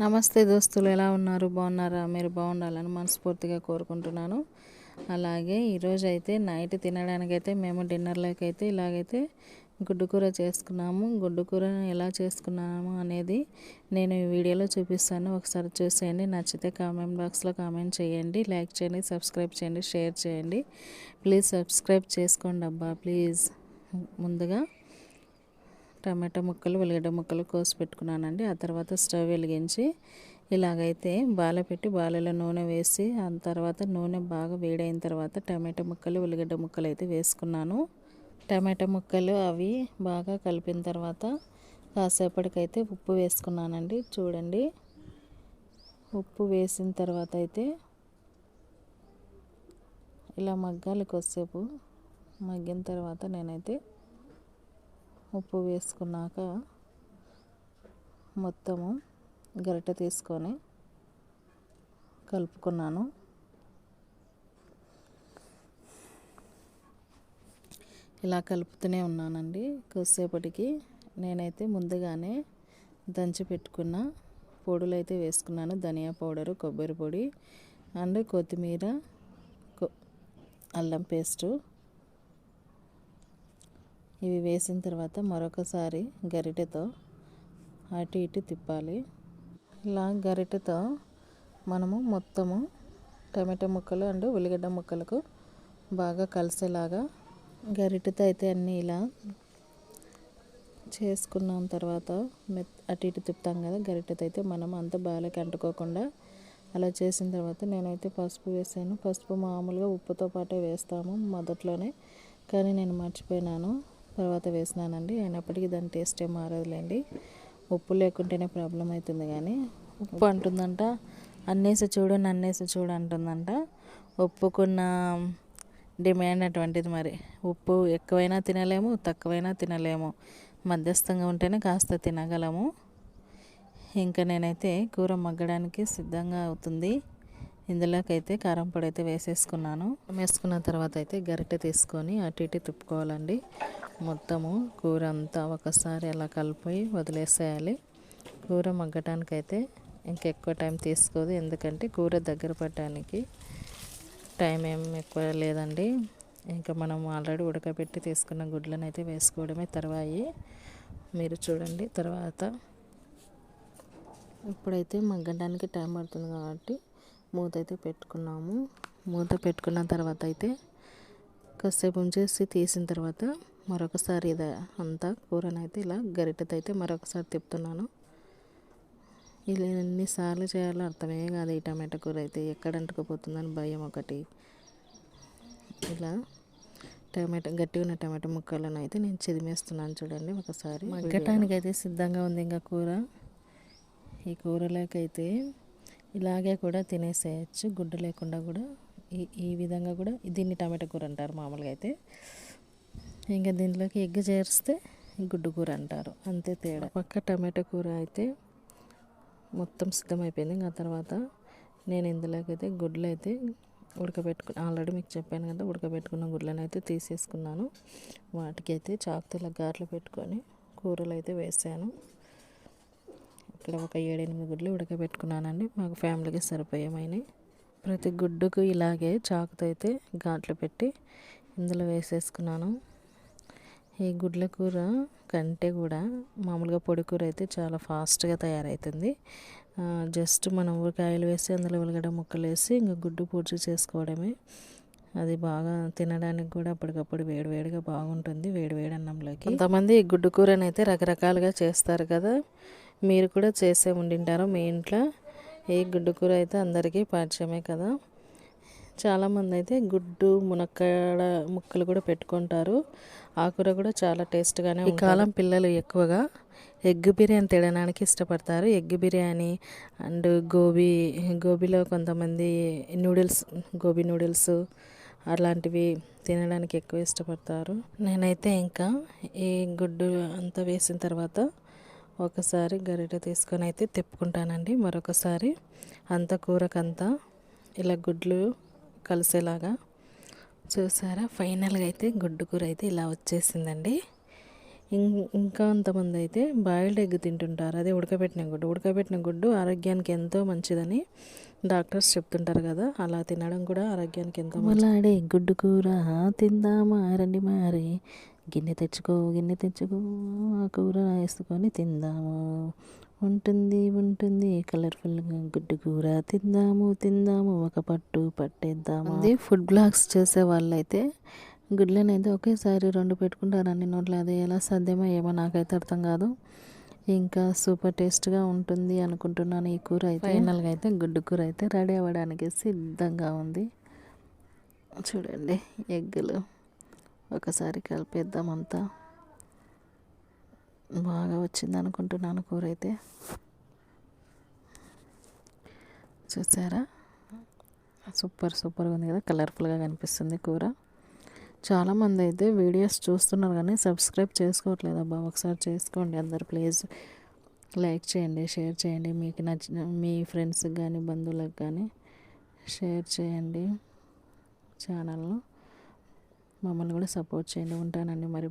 నమస్తే దోస్తులు ఎలా ఉన్నారు? బాగున్నారా? మీరు బాగుండాలని మనస్ఫూర్తిగా కోరుకుంటున్నాను. అలాగే ఈరోజు అయితే నైట్ తినడానికైతే మేము డిన్నర్లోకి అయితే ఇలాగైతే గుడ్డు కూర చేసుకున్నాము. గుడ్డు కూర ఎలా చేసుకున్నాము అనేది నేను ఈ వీడియోలో చూపిస్తాను. ఒకసారి చూసేయండి. నచ్చితే కామెంట్ బాక్స్లో కామెంట్ చేయండి. లైక్ చేయండి సబ్స్క్రైబ్ చేయండి షేర్ చేయండి. ప్లీజ్ సబ్స్క్రైబ్ చేసుకోండి అబ్బా ప్లీజ్. ముందుగా టమాటా ముక్కలు ఉల్లిగడ్డ ముక్కలు కోసి పెట్టుకున్నానండి. ఆ తర్వాత స్టవ్ వెలిగించి ఇలాగైతే బాల పెట్టి బాలలో నూనె వేసి ఆ తర్వాత నూనె బాగా వేడైన తర్వాత టమాటా ముక్కలు ఉల్లిగడ్డ ముక్కలు అయితే వేసుకున్నాను. టమాటా ముక్కలు అవి బాగా కలిపిన తర్వాత కాసేపటికైతే ఉప్పు వేసుకున్నానండి. చూడండి. ఉప్పు వేసిన తర్వాత అయితే ఇలా మగ్గాలి కొద్దిసేపు. మగ్గిన తర్వాత నేనైతే ఉప్పు వేసుకున్నాక మొత్తము గరిటె తీసుకొని కలుపుకున్నాను. ఇలా కలుపుతూనే ఉన్నానండి. కొద్దిసేపటికి నేనైతే ముందుగానే దంచి పెట్టుకున్న పొడులు అయితే వేసుకున్నాను. ధనియా పౌడరు కొబ్బరి పొడి అండ్ కొత్తిమీర అల్లం పేస్టు ఇవి వేసిన తర్వాత మరొకసారి గరిటెతో అటు ఇటు తిప్పాలి. ఇలా గరిటెతో మనము మొత్తము టమాటా ముక్కలు అండ్ ఉల్లిగడ్డ ముక్కలకు బాగా కలిసేలాగా గరిటెతో అయితే అన్నీ ఇలా చేసుకున్నాం తర్వాత మెత్ అటు ఇటు తిప్పుతాం కదా గరిటెతో అయితే మనం అంత బాగా అంటుకోకుండా అలా చేసిన తర్వాత నేనైతే పసుపు వేసాను. పసుపు మామూలుగా ఉప్పుతో పాటే వేస్తాము మొదట్లోనే కానీ నేను మర్చిపోయినాను. తర్వాత వేసినానండి. అయినప్పటికీ దాని టేస్ట్ ఏం మారదులేండి. ఉప్పు లేకుంటేనే ప్రాబ్లం అవుతుంది కానీ ఉప్పు అంటుందంట. అన్నేసి చూడు నన్నేసి చూడు అంటుందంట. ఉప్పుకున్న డిమాండ్ అటువంటిది మరి. ఉప్పు ఎక్కువైనా తినలేము తక్కువైనా తినలేము. మధ్యస్థంగా ఉంటేనే కాస్త తినగలము. ఇంకా నేనైతే కూర మగ్గడానికి సిద్ధంగా అవుతుంది. ఇందులోకైతే కారం పొడి అయితే వేసేసుకున్నాను. వేసుకున్న తర్వాత అయితే గరిటె తీసుకొని అటు ఇటు తిప్పుకోవాలండి. మొత్తము కూర అంతా ఒకసారి అలా కలిపి వదిలేసేయాలి. కూర మగ్గటానికైతే ఇంకెక్కువ టైం తీసుకోదు. ఎందుకంటే కూర దగ్గర పడటానికి టైం ఏం ఎక్కువ లేదండి. ఇంకా మనం ఆల్రెడీ ఉడకబెట్టి తీసుకున్న గుడ్లను అయితే వేసుకోవడమే తర్వాయి. మీరు చూడండి తర్వాత. ఇప్పుడైతే మగ్గడానికి టైం పడుతుంది కాబట్టి మూత అయితే పెట్టుకున్నాము. మూత పెట్టుకున్న తర్వాత అయితే కాసేపు ఉంచేసి తీసిన తర్వాత మరొకసారి ఇది అంతా కూరనైతే ఇలా గరిటెతో అయితే మరొకసారి తిప్పుతున్నాను. ఇలా ఎన్నిసార్లు చేయాలో అర్థమే కాదు ఈ టమాటా కూర అయితే ఎక్కడ అంటుకుపోతుందని భయం ఒకటి. ఇలా టమాటా గట్టిగా ఉన్న టమాటా ముక్కలను అయితే నేను చిదిమేస్తున్నాను చూడండి ఒకసారి. మగ్గటానికి అయితే సిద్ధంగా ఉంది ఇంకా కూర. ఈ కూరలోకైతే ఇలాగే కూడా తినేసేయచ్చు. గుడ్డు లేకుండా కూడా ఈ ఈ విధంగా కూడా దీన్ని టమాటా కూర అంటారు మామూలుగా అయితే. ఇంకా దీంట్లోకి ఎగ్ చేరిస్తే గుడ్డు కూర అంటారు. అంతే తేడా. పక్క టమాటా కూర అయితే మొత్తం సిద్ధమైపోయింది. ఇంకా తర్వాత నేను ఇందులోకి అయితే గుడ్లు అయితే ఉడకబెట్టుకు ఆల్రెడీ మీకు చెప్పాను కదా ఉడకబెట్టుకున్న గుడ్లను అయితే తీసేసుకున్నాను. వాటికి అయితే చాకుతీల గాట్లు పెట్టుకొని కూరలు అయితే వేసాను. ఇక్కడ ఒక ఏడెనిమిది గుడ్లు ఉడకబెట్టుకున్నానండి. మాకు ఫ్యామిలీకి సరిపోయేమైనవి. ప్రతి గుడ్డుకు ఇలాగే చాకుతో అయితే ఘాట్లు పెట్టి ఇందులో వేసేసుకున్నాను. ఈ గుడ్ల కూర కంటే కూడా మామూలుగా పొడి కూర అయితే చాలా ఫాస్ట్గా తయారవుతుంది జస్ట్ మనం ఊరికాయలు వేసి అందులో ఉల్లగడ్డ ముక్కలు వేసి ఇంకా గుడ్డు పూడ్చి చేసుకోవడమే. అది బాగా తినడానికి కూడా అప్పటికప్పుడు వేడివేడిగా బాగుంటుంది వేడివేడి అన్నంలోకి. కొంతమంది ఈ గుడ్డు కూరని అయితే రకరకాలుగా చేస్తారు కదా. మీరు కూడా చేసే ఉండింటారు మీ ఇంట్లో ఈ గుడ్డు కూర అయితే అందరికీ పరిచయమే కదా. చాలామంది అయితే గుడ్డు మునక్కాడ ముక్కలు కూడా పెట్టుకుంటారు. ఆ కూర కూడా చాలా టేస్ట్గానే ఈ కాలం పిల్లలు ఎక్కువగా ఎగ్ బిర్యానీ తినడానికి ఇష్టపడతారు. ఎగ్ బిర్యానీ అండ్ గోబీ గోబీలో కొంతమంది నూడిల్స్ గోబీ నూడిల్స్ అలాంటివి తినడానికి ఎక్కువ ఇష్టపడతారు. నేనైతే ఇంకా ఈ గుడ్డు అంతా వేసిన తర్వాత ఒకసారి గరిటె తీసుకొని అయితే తిప్పుకుంటానండి. మరొకసారి అంత కూరకంతా ఇలా గుడ్లు కలిసేలాగా చూసారా? ఫైనల్గా అయితే గుడ్డు కూర అయితే ఇలా వచ్చేసిందండి. ఇంకా అంతమంది అయితే బాయిల్డ్ ఎగ్ తింటుంటారు. అదే ఉడకబెట్టిన గుడ్డు. ఉడకబెట్టిన గుడ్డు ఆరోగ్యానికి ఎంతో మంచిదని డాక్టర్స్ చెప్తుంటారు కదా. అలా తినడం కూడా ఆరోగ్యానికి ఎంతో మలాడే గుడ్డు కూర తిందామా? రండి మరి. గిన్నె తెచ్చుకో గిన్నె తెచ్చుకో ఆ కూర వేసుకొని తిందాము. ఉంటుంది ఉంటుంది కలర్ఫుల్గా గుడ్డు కూర తిందాము తిందాము ఒక పట్టు పట్టేద్దాము? అది ఫుడ్ బ్లాగ్స్ చేసే వాళ్ళైతే గుడ్లను అయితే ఒకేసారి రెండు పెట్టుకుంటారని నోట్లో. అది ఎలా సాధ్యమో ఏమో నాకైతే అర్థం కాదు. ఇంకా సూపర్ టేస్ట్గా ఉంటుంది అనుకుంటున్నాను ఈ కూర అయితే. ఫైనల్గా అయితే గుడ్డు కూర అయితే రెడీ అవ్వడానికి సిద్ధంగా ఉంది. చూడండి ఎగ్గులు. ఒకసారి కలిపేద్దాం అంతా. బాగా వచ్చింది అనుకుంటున్నాను కూర అయితే. చూసారా? సూపర్ సూపర్గా ఉంది కదా. కలర్ఫుల్గా కనిపిస్తుంది కూర. చాలామంది అయితే వీడియోస్ చూస్తున్నారు కానీ సబ్స్క్రైబ్ చేసుకోవట్లేదు. అబ్బా ఒకసారి చేసుకోండి అందరు ప్లీజ్. లైక్ చేయండి షేర్ చేయండి. మీకు నచ్చిన మీ ఫ్రెండ్స్కి కానీ బంధువులకు కానీ షేర్ చేయండి. ఛానల్లో మమ్మల్ని కూడా సపోర్ట్ చేయండి ఉంటానండి మరి.